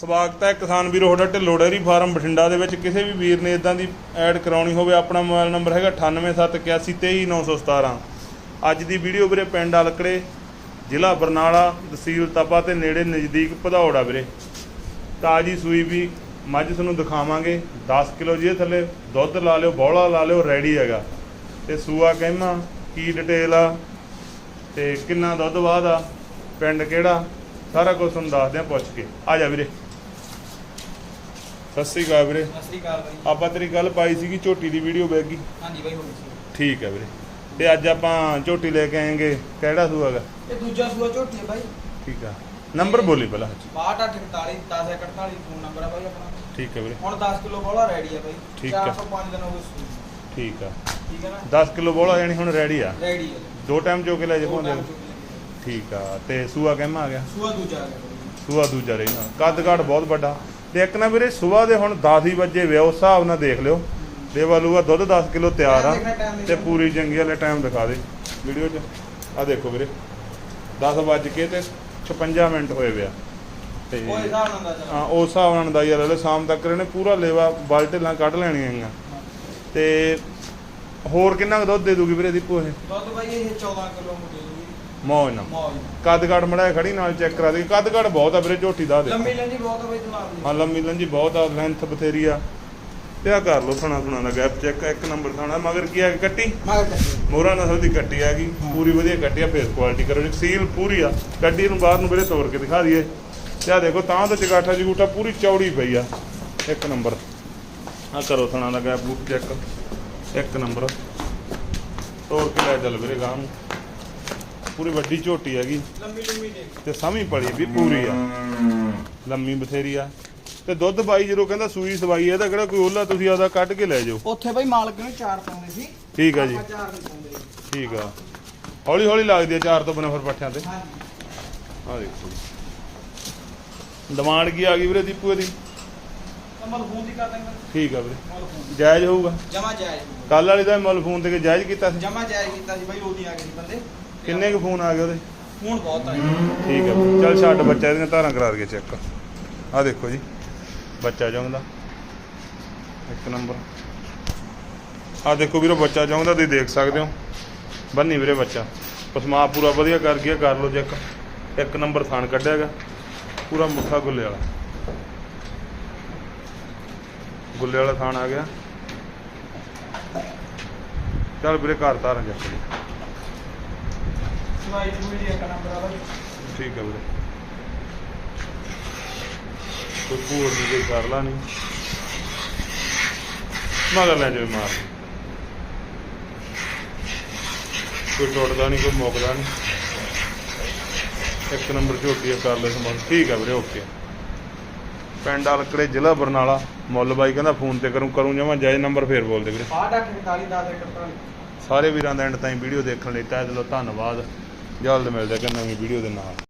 ਸਵਾਗਤ ਹੈ ਕਿਸਾਨ ਵੀਰੋ, ਤੁਹਾਡਾ ਢਿੱਲੋਂ ਡੇਅਰੀ ਫਾਰਮ ਬਠਿੰਡਾ ਦੇ ਵਿੱਚ। ਕਿਸੇ ਵੀ ਵੀਰ ਨੇ ਇਦਾਂ ਦੀ ਐਡ ਕਰਾਉਣੀ ਹੋਵੇ, ਆਪਣਾ ਮੋਬਾਈਲ ਨੰਬਰ ਹੈਗਾ 9871823917 ਅੱਜ ਦੀ ਵੀਡੀਓ ਵੀਰੇ ਪਿੰਡ ਅਲਕੜੇ ਜ਼ਿਲ੍ਹਾ ਬਰਨਾਲਾ, ਤਹਿਸੀਲ ਤਪਾ ਤੇ ਨੇੜੇ ਨਜ਼ਦੀਕ ਭਦੌੜ ਆ ਵੀਰੇ। ਤਾਜੀ ਸੂਈ ਵੀ ਮੱਝ ਤੁਹਾਨੂੰ ਦਿਖਾਵਾਂਗੇ। 10 ਕਿਲੋ ਜਿਹਦੇ ਥੱਲੇ ਦੁੱਧ ਲਾ ਲਿਓ, ਬੌਲਾ ਲਾ ਲਿਓ, ਰੈਡੀ ਹੈਗਾ। ਤੇ ਸੂਆ ਕਹਿਮਾ ਕੀ ਡਿਟੇਲ ਆ, ਤੇ ਕਿੰਨਾ ਦੁੱਧ ਬਾਅਦ ਆ ਪਿੰਡ ਕਿਹੜਾ, ਸਾਰਾ ਕੁਝ ਤੁਹਾਨੂੰ ਦੱਸਦੇ ਆ ਪੁੱਛ ਕੇ। ਆ ਜਾ ਵੀਰੇ। ਸਤਿ ਸ੍ਰੀ ਅਕਾਲ ਵੀਰੇ। ਸਤਿ ਸ੍ਰੀ ਅਕਾਲ ਬਾਈ। ਆਪਾਂ ਤੇਰੀ ਗੱਲ ਪਾਈ ਸੀਗੀ ਝੋਟੀ ਦੀ ਵੀਡੀਓ ਬੈਗੀ ਹਾਂਜੀ ਬਾਈ ਹੋ ਗਈ ਸੀ। ਠੀਕ ਹੈ ਵੀਰੇ। ਤੇ ਅੱਜ ਆਪਾਂ ਝੋਟੀ ਲੈ ਕੇ ਆਏਗੇ। ਕਿਹੜਾ ਸੂਆਗਾ ਇਹ ਦੂਜਾ ਸੂਆ ਝੋਟੀ ਹੈ ਬਾਈ। ਠੀਕ ਆ। ਨੰਬਰ ਬੋਲੀ ਪਹਿਲਾਂ 6248 1048 ਫੋਨ ਨੰਬਰ ਹੈ ਬਾਈ ਆਪਣਾ। ਠੀਕ ਹੈ ਵੀਰੇ। ਹੁਣ 10 ਕਿਲੋ ਬੋਲਾ ਰੈਡੀ ਹੈ ਬਾਈ। ਠੀਕ ਹੈ। 405 ਦਿਨ ਹੋ ਗਏ ਸੂਈ ਠੀਕ ਆ। ਠੀਕ ਹੈ ਨਾ? 10 ਕਿਲੋ ਬੋਲਾ ਯਾਨੀ ਹੁਣ ਰੈਡੀ ਆ। ਰੈਡੀ ਹੈ ਦੋ ਟਾਈਮ ਚੋ ਕੇ ਲੈ ਜੇ ਲਈਏ। ਠੀਕ ਆ। ਤੇ ਸੂਆ ਕਹਿਮਾ ਆ ਗਿਆ? ਸੂਆ ਦੂਜਾ ਆ ਗਿਆ ਸੂਆ ਦੂਜਾ ਰਹਿਣਾ। ਕੱਦ ਕਾਠ ਬਹੁਤ ਵੱਡਾ। ਤੇ ਇੱਕ ਨਾ ਵੀਰੇ ਸਵੇਰ ਦੇ ਹੁਣ 10 ਹੀ ਵਜੇ ਵਿਆ ਉਸ ਹਿਸਾਬ ਨਾਲ ਦੇਖ ਲਿਓ। ਦੇਵਾ ਲੂਗਾ ਦੁੱਧ 10 ਕਿਲੋ ਤਿਆਰ ਆ ਤੇ ਪੂਰੀ ਚੰਗੀ ਵਾਲੇ ਟਾਈਮ ਦਿਖਾ ਦੇ ਵੀਡੀਓ 'ਚ। ਆ ਦੇਖੋ ਵੀਰੇ 10 ਵੱਜ ਕੇ ਤੇ 56 ਮਿੰਟ ਹੋਏ ਵਿਆ ਤੇ ਉਹ ਹਿਸਾਬ ਨਾਲ ਦਾ ਹਾਂ ਉਸ ਹਿਸਾਬ ਨਾਲ ਅੰਦਾਜ਼ਾ ਲੈ ਲਓ ਸ਼ਾਮ ਤੱਕ ਇਹਨੇ ਪੂਰਾ ਲੇਵਾ ਬਾਲਟੇਲਾਂ ਕੱਢ ਲੈਣੀਆਂ ਹੈਗੀਆਂ। ਤੇ ਹੋਰ ਕਿੰਨਾ ਕੁ ਦੁੱਧ ਦੇ ਦੂਗੀ ਵੀਰੇ ਦੀਪੂ ਇਹ? ਦੁੱਧ ਬਾਈ ਇਹ 14 ਕਿਲੋ ਮੁੱਦੇ ਦੀ ਮੌਜ ਨਾਲ ਮੌਜ ਕੱਦ ਕਾਠ ਮੜਾਇਆ ਖੜੀ ਨਾਲ ਚੈੱਕ ਕਰਾ ਦੇ। ਕੱਦ ਕਾਠ ਬਹੁਤ ਆ ਵੀਰੇ ਝੋਟੀ ਦਾ ਦੇ ਲੰਮੀ ਲੰਜੀ ਬਹੁਤ ਆ ਬਾਈ ਜਨਾਬ ਦੀ। ਹਾਂ ਲੰਮੀ ਲੰਜੀ ਬਹੁਤ ਆ ਲੈਂਥ ਬਥੇਰੀ ਆ। ਤੇ ਆ ਕਰ ਲਓ ਥਣਾ ਥਣਾ ਦਾ ਗੈਪ ਚੈੱਕ ਇੱਕ ਨੰਬਰ ਥਾਣਾ ਮਗਰ ਕੀ ਆ ਕੱਟੀ? ਮਗਰ ਕੱਟੀ। ਮੋਹਰਾ ਨਸਲ ਦੀ ਕੱਟੀ ਆ ਗਈ। ਪੂਰੀ ਵਧੀਆ ਕੱਟੀ ਆ ਫੇਸ ਕੁਆਲਿਟੀ ਕਰੋ। ਜੀ ਸੀਲ ਪੂਰੀ ਆ ਗੱਡੀ ਨੂੰ ਬਾਹਰ ਨੂੰ ਵੀਰੇ ਤੋੜ ਕੇ ਦਿਖਾ ਦਈਏ। ਤੇ ਆ ਦੇਖੋ ਤਾਂ ਤੋਂ ਚਗਾਠਾ ਜਗੂਟਾ ਪੂਰੀ ਚੌੜੀ ਪਈ ਆ। ਇੱਕ ਨੰਬਰ ਆ ਕਰੋ ਥਣਾ ਦਾ ਗੈਪ ਬੂਟ ਚੈੱਕ ਇੱਕ ਨੰਬਰ ਤੋੜ ਕੇ ਲੈ ਚੱਲ ਵੀਰੇ ਗਾਂ ਨੂੰ। ਪੂਰੀ ਵੱਡੀ ਝੋਟੀ ਹੈਗੀ। ਲੰਮੀ ਲੰਮੀ ਦੇਖ ਤੇ ਸਮੀ ਪੜੀ ਵੀ ਪੂਰੀ ਆ। ਲੰਮੀ ਬਥੇਰੀ ਆ। ਤੇ ਦੁੱਧ ਬਾਈ ਜਦੋਂ ਕਹਿੰਦਾ ਸੂਈ ਸਵਾਈ ਇਹਦਾ ਕਿਹੜਾ ਕੋਈ ਓਲਾ ਤੁਸੀਂ ਆਦਾ ਕੱਢ ਕੇ ਲੈ ਜਾਓ। ਉੱਥੇ ਬਾਈ ਮਾਲਕ ਨੇ ਚਾਰ ਪਾਉਂਦੇ ਸੀ। ਠੀਕ ਆ ਜੀ। ਆਪਾਂ ਚਾਰ ਨਹੀਂ ਪਾਉਂਦੇ। ਠੀਕ ਆ। ਹੌਲੀ ਹੌਲੀ ਲੱਗਦੀ ਆ ਚਾਰ ਤੋਂ ਬਿਨਾਂ ਫਿਰ ਪੱਠਿਆਂ ਤੇ। ਹਾਂਜੀ। ਆ ਦੇਖੋ ਜੀ। ਡਿਮਾਂਡ ਕੀ ਆ ਗਈ ਵੀਰੇ ਦੀਪੂ ਦੀ ਮਲ ਫੋਨ ਦੀ ਕਰ ਦਾਂਗੇ ਠੀਕ ਆ ਵੀਰੇ। ਮਲ ਫੋਨ ਜਾਇਜ਼ ਹੋਊਗਾ। ਜਮਾ ਜਾਇਜ਼। ਕੱਲ ਵਾਲੀ ਦਾ ਮੁੱਲ ਫੋਨ ਤੇ ਜਾਇਜ਼ ਕੀਤਾ ਸੀ। ਜਮਾ ਜਾਇਜ਼ ਕੀਤਾ ਸੀ ਬਾਈ ਉਹਦੀ ਆ ਗਏ ਸੀ ਬੰਦੇ। ਕਿੰਨੇ ਕੁ ਫੋਨ ਆ ਗਏ ਉਹਦੇ? ਹੁਣ ਬਹੁਤ ਆਏ ਠੀਕ ਵੀਰੇ। ਚੱਲ ਛੱਡ ਬੱਚਾ ਇਹਦੀਆਂ ਧਾਰਾਂ ਕਰਾ ਦਈਏ ਚੈੱਕ ਆ ਦੇਖੋ ਜੀ ਬੱਚਾ ਜੰਗਦਾ ਇੱਕ ਨੰਬਰ। ਆ ਦੇਖੋ ਵੀਰੋ ਬੱਚਾ ਜੰਗਦਾ ਤੁਸੀਂ ਦੇਖ ਸਕਦੇ ਹੋ। ਬੰਨੀ ਵੀਰੇ ਬੱਚਾ। ਪਸਮਾ ਪੂਰਾ ਵਧੀਆ ਕਰ ਗਿਆ ਕਰ ਲਓ ਚੈੱਕ। ਇੱਕ ਨੰਬਰ ਥਾਣ ਕੱਢਿਆਗਾ ਪੂਰਾ ਮੁੱਠਾ ਗੁੱਲੇ ਵਾਲਾ। ਗੁੱਲੇ ਵਾਲਾ ਥਾਣ ਆ ਗਿਆ। ਚੱਲ ਵੀਰੇ ਘਰ ਧਾਰਾਂ ਚੱਕ ਲਈ ਸਵਾਈ ਸੂਈ ਦੀ ਇੱਕ ਨੰਬਰ ਆ ਬਾਈ ਠੀਕ ਹੈ ਵੀਰੇ। ਕੋਈ ਪੂਰ ਨਹੀਂ ਕੋਈ ਕਰ ਲਾ ਨਹੀਂ ਮਗਰ ਲੈ ਜਾਓ ਮਾਰ। ਕੋਈ ਟੁੱਟਦਾ ਨਹੀਂ ਕੋਈ ਮੁੱਕਦਾ ਨਹੀਂ ਇੱਕ ਨੰਬਰ ਝੋਟੀ ਕਰ ਲੈ ਸਮਾਨ। ਠੀਕ ਹੈ ਵੀਰੇ ਓਕੇ ਪਿੰਡ ਅਲਕੜੇ ਜ਼ਿਲ੍ਹਾ ਬਰਨਾਲਾ। ਮੁੱਲ ਬਾਈ ਕਹਿੰਦਾ ਫੋਨ ਤੇ ਕਰੂੰ ਕਰੂੰ ਜਮਾ ਜਾਇਜ਼ ਨੰਬਰ ਫੇਰ ਬੋਲ ਦੇ ਵੀਰੇ 68 10 41 ਸਾਰੇ ਵੀਰਾਂ ਦਾ ਐਂਡ ਤਾਈਂ ਵੀਡੀਓ ਦੇਖਣ ਲਈ ਤਹਿ ਦਿਲੋਂ ਧੰਨਵਾਦ। ਜਲਦ ਮਿਲਦੇ ਕਿ ਨਵੀਂ ਵੀਡੀਓ ਦੇ ਨਾਲ